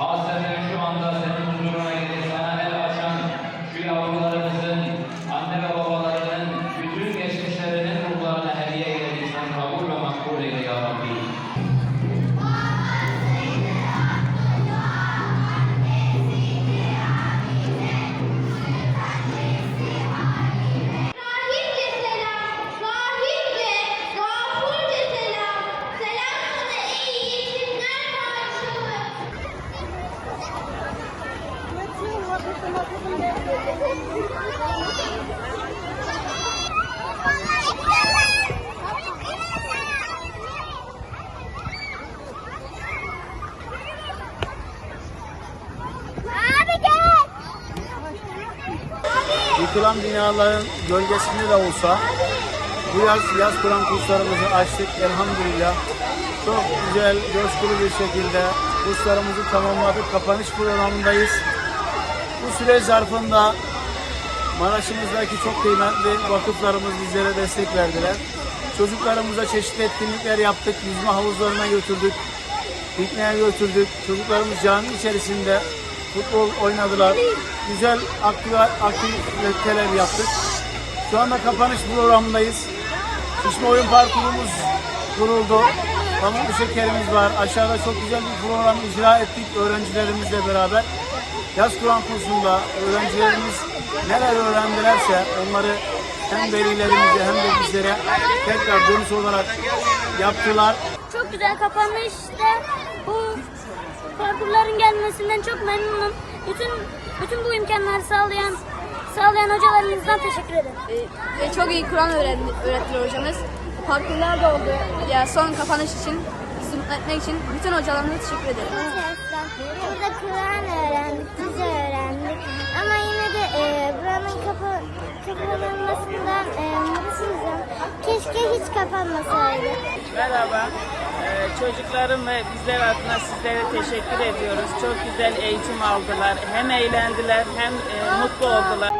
Awesome. Yıkılan binaların gölgesinde de olsa bu yaz yaz Kur'an kurslarımızı açtık elhamdülillah. Çok güzel, coşkulu bir şekilde kurslarımızı tamamladık. Kapanış programındayız. Bu süre zarfında Maraş'ımızdaki çok kıymetli vakıflarımız bizlere destek verdiler. Çocuklarımıza çeşitli etkinlikler yaptık. Yüzme havuzlarına götürdük. Pikniğe götürdük. Çocuklarımız cami içerisinde futbol oynadılar. Güzel aktiviteler yaptık. Şu anda kapanış programındayız. Şişme oyun parkurumuz kuruldu. Pamuklu şekerimiz var. Aşağıda çok güzel bir program icra ettik öğrencilerimizle beraber. Yaz Kur'an kursunda öğrencilerimiz neler öğrendilerse onları hem velilerimize hem de bizlere tekrar dönüş olarak yaptılar. Çok güzel kapanışta bu parkurların gelmesinden çok memnunum. Bütün bütün bu imkanları sağlayan sağlayan hocalarımızdan teşekkür ederim. Ee, ve çok iyi Kur'an öğrendi, öğrettiler hocamız. Parkurlar da oldu. Ya son kapanış için, bizi mutlu etmek için bütün hocalarımıza teşekkür ederim. Burada Kur'an öğrendik, dizi öğrendik. Ama yine de e, buranın kapı, kapanılmasından e, mutsuzum. Keşke hiç kapanmasaydı. Merhaba. Ee, çocuklarım ve bizler adına sizlere teşekkür ediyoruz. Çok güzel eğitim aldılar. Hem eğlendiler hem e, mutlu oldular.